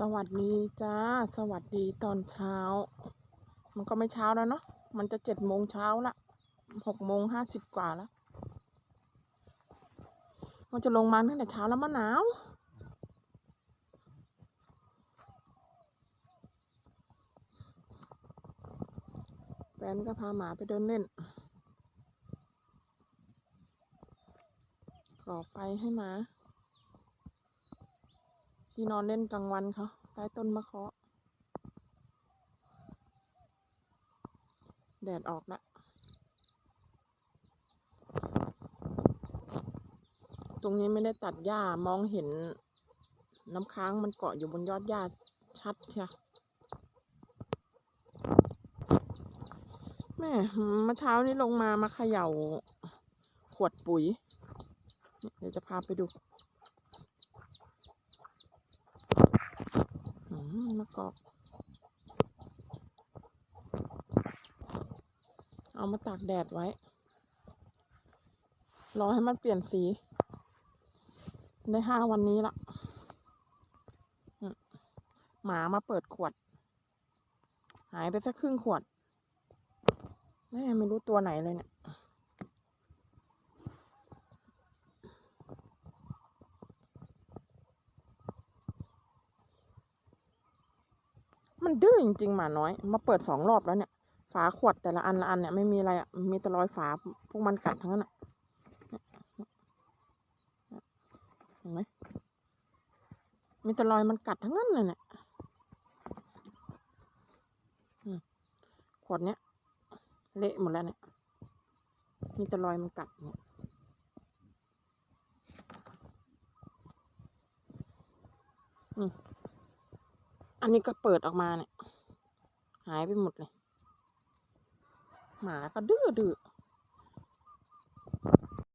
สวัสดีจ้า สวัสดีตอนเช้า มันก็ไม่เช้าแล้วเนาะมันจะเจ็ดโมงเช้าละหกโมงห้าสิบกว่าแล้ว มันจะลงมาตั้งแต่เช้าแล้วมะหนาว แฟนก็พาหมาไปเดินเล่นก่อไฟให้หมา ที่นอนเล่นกลางวันเขาใต้ต้นมะเคาะแดดออกแล้วตรงนี้ไม่ได้ตัดหญ้ามองเห็นน้ำค้างมันเกาะอยู่บนยอดหญ้าชัดเชียแม่เมื่อเช้านี้ลงมามาเขย่าขวดปุ๋ย เดี๋ยวจะพาไปดู มะกอก เอามาตากแดดไว้ รอให้มันเปลี่ยนสี ได้ห้าวันนี้ละหมามาเปิดขวด หายไปสักครึ่งขวดแม่ไม่รู้ตัวไหนเลยเนี่ย มันดื้อจริงๆหมาน้อย มาเปิดสองรอบแล้วเนี่ย ฝาขวดแต่ละอันละอันเนี่ยไม่มีอะไรอะ มีแต่รอยฝาพวกมันกัดทั้งนั้นอะเห็นไหมมีแต่รอยมันกัดทั้งนั้นเลยเนี่ยขวดเนี้ยเละหมดแล้วเนี่ย มีแต่รอยมันกัดเนี่ยอืม อันนี้ก็เปิดออกมาเนี่ย หายไปหมดเลย หมาก็ดื้อดื้อ